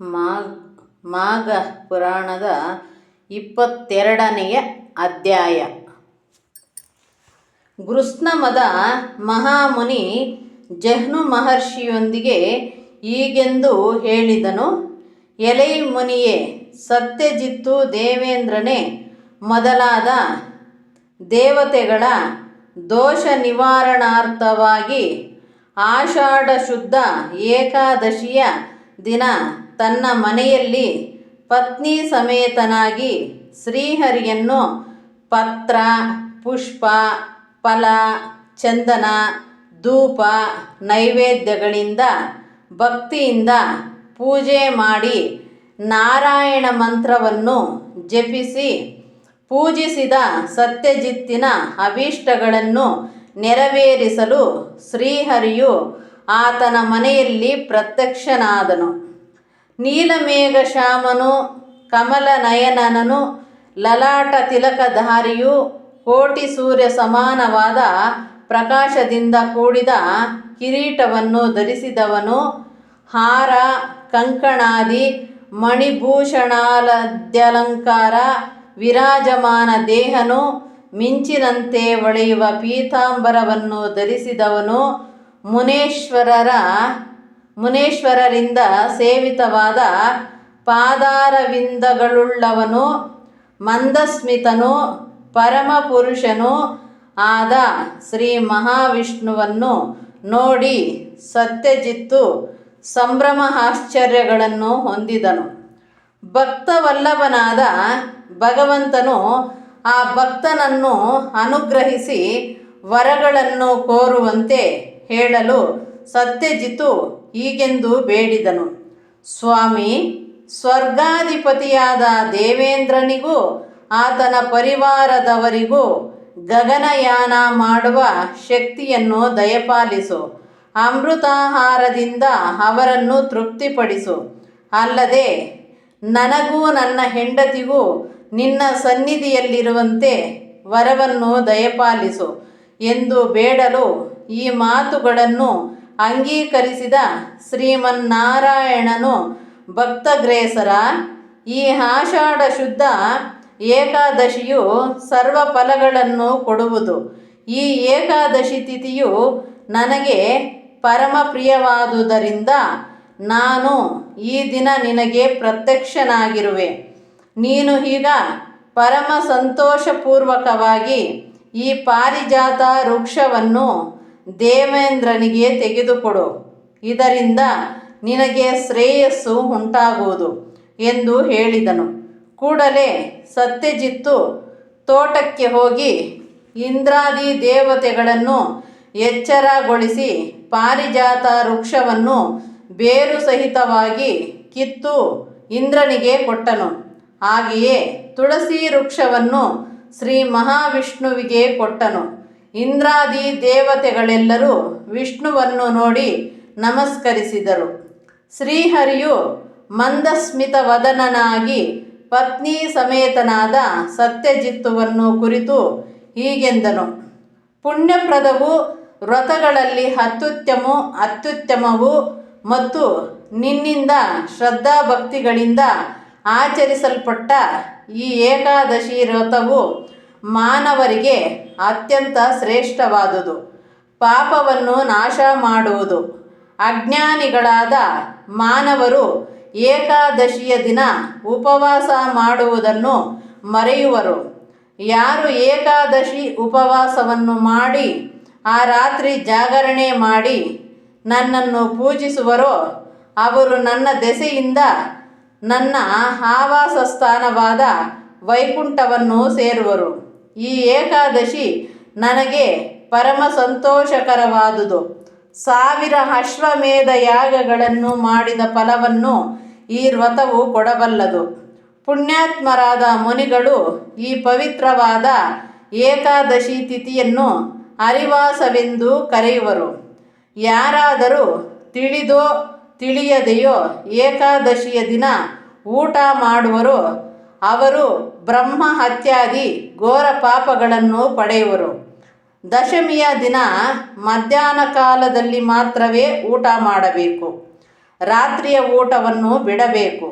ಮಾಘ ಮಾಘ ಪುರಾಣದ ಇಪ್ಪತ್ತೆರಡನೆಯ ಅಧ್ಯಾಯ. ಗೃಸ್ನಮದ ಮಹಾಮುನಿ ಜಹ್ನು ಮಹರ್ಷಿಯೊಂದಿಗೆ ಹೀಗೆಂದು ಹೇಳಿದನು, ಎಲೈ ಮುನಿಯೇ, ಸತ್ಯಜಿತ್ತು ದೇವೇಂದ್ರನೇ, ಮೊದಲಾದ ದೇವತೆಗಳ ದೋಷ ನಿವಾರಣಾರ್ಥವಾಗಿ ಆಷಾಢ ಶುದ್ಧ ಏಕಾದಶಿಯ ದಿನ ತನ್ನ ಮನೆಯಲ್ಲಿ ಪತ್ನಿ ಸಮೇತನಾಗಿ ಶ್ರೀಹರಿಯನ್ನು ಪತ್ರ, ಪುಷ್ಪ, ಫಲ, ಚಂದನ, ಧೂಪ, ನೈವೇದ್ಯಗಳಿಂದ ಭಕ್ತಿಯಿಂದ ಪೂಜೆ ಮಾಡಿ ನಾರಾಯಣ ಮಂತ್ರವನ್ನು ಜಪಿಸಿ ಪೂಜಿಸಿದ ಸತ್ಯಜಿತ್ತಿನ ಅಭೀಷ್ಟಗಳನ್ನು ನೆರವೇರಿಸಲು ಶ್ರೀಹರಿಯು ಆತನ ಮನೆಯಲ್ಲಿ ಪ್ರತ್ಯಕ್ಷನಾದನು. ನೀಲಮೇಘಶ್ಯಾಮನು ಕಮಲನಯನನು ಲಲಾಟ ತಿಲಕಧಾರಿಯು ಕೋಟಿ ಸೂರ್ಯ ಸಮಾನವಾದ ಪ್ರಕಾಶದಿಂದ ಕೂಡಿದ ಕಿರೀಟವನ್ನು ಧರಿಸಿದವನು. ಹಾರ, ಕಂಕಣಾದಿ, ಮಣಿಭೂಷಣಾಲದ್ಯಲಂಕಾರ, ವಿರಾಜಮಾನ ದೇಹನು, ಮಿಂಚಿನಂತೆ ಹೊಳೆಯುವ ಪೀತಾಂಬರವನ್ನು ಧರಿಸಿದವನು ಮುನೇಶ್ವರರ ಮುನೇಶ್ವರರಿಂದ ಸೇವಿತವಾದ ಪಾದಾರವಿಂದಗಳುಳ್ಳವನು, ಮಂದಸ್ಮಿತನು, ಪರಮಪುರುಷನು ಆದ ಶ್ರೀ ಮಹಾವಿಷ್ಣುವನ್ನು ನೋಡಿ ಸತ್ಯಜಿತ್ತು ಸಂಭ್ರಮ ಆಶ್ಚರ್ಯಗಳನ್ನು ಹೊಂದಿದನು. ಭಕ್ತವಲ್ಲಭನಾದ ಭಗವಂತನು ಆ ಭಕ್ತನನ್ನು ಅನುಗ್ರಹಿಸಿ ವರಗಳನ್ನು ಕೋರುವಂತೆ ಹೇಳಲು ಸತ್ಯಜಿತು ಹೀಗೆಂದು ಬೇಡಿದನು. ಸ್ವಾಮಿ, ಸ್ವರ್ಗಾಧಿಪತಿಯಾದ ದೇವೇಂದ್ರನಿಗೂ ಆತನ ಪರಿವಾರದವರಿಗೂ ಗಗನಯಾನ ಮಾಡುವ ಶಕ್ತಿಯನ್ನು ದಯಪಾಲಿಸು. ಅಮೃತಾಹಾರದಿಂದ ಅವರನ್ನು ತೃಪ್ತಿಪಡಿಸು. ಅಲ್ಲದೆ, ನನಗೂ ನನ್ನ ಹೆಂಡತಿಗೂ ನಿನ್ನ ಸನ್ನಿಧಿಯಲ್ಲಿರುವಂತೆ ವರವನ್ನು ದಯಪಾಲಿಸು. ಎಂದು ಬೇಡಲು ಈ ಮಾತುಗಳನ್ನು ಅಂಗೀಕರಿಸಿದ ಶ್ರೀಮನ್ನಾರಾಯಣನು ಭಕ್ತಗ್ರೇಸರ ಈ ಆಷಾಢ ಶುದ್ಧ ಏಕಾದಶಿಯು ಸರ್ವ ಫಲಗಳನ್ನು ಕೊಡುವುದು. ಈ ಏಕಾದಶಿ ತಿಥಿಯು ನನಗೆ ಪರಮ ಪ್ರಿಯವಾದುದರಿಂದ ನಾನು ಈ ದಿನ ನಿನಗೆ ಪ್ರತ್ಯಕ್ಷನಾಗಿರುವೆ. ನೀನು ಈಗ ಪರಮ ಸಂತೋಷಪೂರ್ವಕವಾಗಿ ಈ ಪಾರಿಜಾತ ವೃಕ್ಷವನ್ನು ದೇವೇಂದ್ರನಿಗೆ ತೆಗೆದುಕೊಡು. ಇದರಿಂದ ನಿನಗೆ ಶ್ರೇಯಸ್ಸು ಉಂಟಾಗುವುದು ಎಂದು ಹೇಳಿದನು. ಕೂಡಲೇ ಸತ್ಯಜಿತ್ತು ತೋಟಕ್ಕೆ ಹೋಗಿ ಇಂದ್ರಾದಿ ದೇವತೆಗಳನ್ನು ಎಚ್ಚರಗೊಳಿಸಿ ಪಾರಿಜಾತ ವೃಕ್ಷವನ್ನು ಬೇರು ಸಹಿತವಾಗಿ ಕಿತ್ತು ಇಂದ್ರನಿಗೆ ಕೊಟ್ಟನು. ಹಾಗೆಯೇ ತುಳಸಿ ವೃಕ್ಷವನ್ನು ಶ್ರೀ ಮಹಾವಿಷ್ಣುವಿಗೆ ಕೊಟ್ಟನು. ಇಂದ್ರಾದಿ ದೇವತೆಗಳೆಲ್ಲರೂ ವಿಷ್ಣುವನ್ನು ನೋಡಿ ನಮಸ್ಕರಿಸಿದರು. ಶ್ರೀಹರಿಯು ಮಂದಸ್ಮಿತ ವದನನಾಗಿ ಪತ್ನಿ ಸಮೇತನಾದ ಸತ್ಯಜಿತ್ತುವನ್ನು ಕುರಿತು ಹೀಗೆಂದನು. ಪುಣ್ಯಪ್ರದವು ವ್ರತಗಳಲ್ಲಿ ಅತ್ಯುತ್ತಮ, ಅತ್ಯುತ್ತಮವು ಮತ್ತು ನಿನ್ನಿಂದ ಶ್ರದ್ಧಾಭಕ್ತಿಗಳಿಂದ ಆಚರಿಸಲ್ಪಟ್ಟ ಈ ಏಕಾದಶಿ ವ್ರತವು ಮಾನವರಿಗೆ ಅತ್ಯಂತ ಶ್ರೇಷ್ಠವಾದುದು. ಪಾಪವನ್ನು ನಾಶ ಮಾಡುವುದು. ಅಜ್ಞಾನಿಗಳಾದ ಮಾನವರು ಏಕಾದಶಿಯ ದಿನ ಉಪವಾಸ ಮಾಡುವುದನ್ನು ಮರೆಯುವರು. ಯಾರು ಏಕಾದಶಿ ಉಪವಾಸವನ್ನು ಮಾಡಿ, ಆ ರಾತ್ರಿ ಜಾಗರಣೆ ಮಾಡಿ ನನ್ನನ್ನು ಪೂಜಿಸುವರೋ, ಅವರು ನನ್ನ ದೆಸೆಯಿಂದ ನನ್ನ ಆವಾಸ ಸ್ಥಾನವಾದ ವೈಕುಂಠವನ್ನು ಸೇರುವರು. ಈ ಏಕಾದಶಿ ನನಗೆ ಪರಮ ಸಂತೋಷಕರವಾದುದು. ಸಾವಿರ ಅಶ್ವಮೇಧ ಯಾಗಗಳನ್ನು ಮಾಡಿದ ಫಲವನ್ನು ಈ ವ್ರತವು ಕೊಡಬಲ್ಲದು. ಪುಣ್ಯಾತ್ಮರಾದ ಮುನಿಗಳು ಈ ಪವಿತ್ರವಾದ ಏಕಾದಶಿ ತಿಥಿಯನ್ನು ಅರಿವಾಸವೆಂದು ಕರೆಯುವರು. ಯಾರಾದರೂ ತಿಳಿದೋ ತಿಳಿಯದೆಯೋ ಏಕಾದಶಿಯ ದಿನ ಊಟ ಮಾಡುವರೋ ಅವರು ಬ್ರಹ್ಮ ಹತ್ಯಾದಿ ಘೋರ ಪಾಪಗಳನ್ನು ಪಡೆಯುವರು. ದಶಮಿಯ ದಿನ ಮಧ್ಯಾಹ್ನ ಕಾಲದಲ್ಲಿ ಮಾತ್ರವೇ ಊಟ ಮಾಡಬೇಕು. ರಾತ್ರಿಯ ಊಟವನ್ನು ಬಿಡಬೇಕು.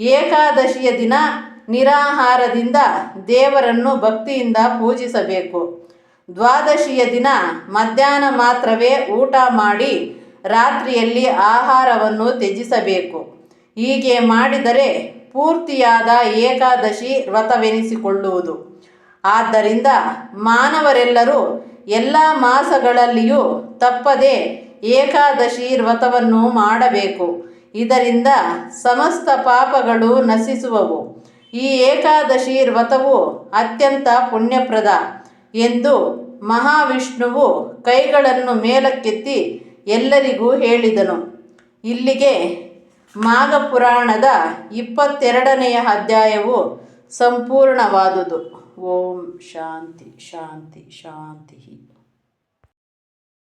ಏಕಾದಶಿಯ ದಿನ ನಿರಾಹಾರದಿಂದ ದೇವರನ್ನು ಭಕ್ತಿಯಿಂದ ಪೂಜಿಸಬೇಕು. ದ್ವಾದಶಿಯ ದಿನ ಮಧ್ಯಾಹ್ನ ಮಾತ್ರವೇ ಊಟ ಮಾಡಿ ರಾತ್ರಿಯಲ್ಲಿ ಆಹಾರವನ್ನು ತ್ಯಜಿಸಬೇಕು. ಹೀಗೆ ಮಾಡಿದರೆ ಪೂರ್ತಿಯಾದ ಏಕಾದಶಿ ವ್ರತವೆನಿಸಿಕೊಳ್ಳುವುದು. ಆದ್ದರಿಂದ ಮಾನವರೆಲ್ಲರೂ ಎಲ್ಲ ಮಾಸಗಳಲ್ಲಿಯೂ ತಪ್ಪದೆ ಏಕಾದಶಿ ವ್ರತವನ್ನು ಮಾಡಬೇಕು. ಇದರಿಂದ ಸಮಸ್ತ ಪಾಪಗಳು ನಶಿಸುವವು. ಈ ಏಕಾದಶಿ ವ್ರತವು ಅತ್ಯಂತ ಪುಣ್ಯಪ್ರದ ಎಂದು ಮಹಾವಿಷ್ಣುವು ಕೈಗಳನ್ನು ಮೇಲಕ್ಕೆತ್ತಿ ಎಲ್ಲರಿಗೂ ಹೇಳಿದನು. ಇಲ್ಲಿಗೆ ಮಾಘಪುರಾಣದ ಇಪ್ಪತ್ತೆರಡನೆಯ ಅಧ್ಯಾಯವು ಸಂಪೂರ್ಣವಾದುದು. ಓಂ ಶಾಂತಿ ಶಾಂತಿ ಶಾಂತಿ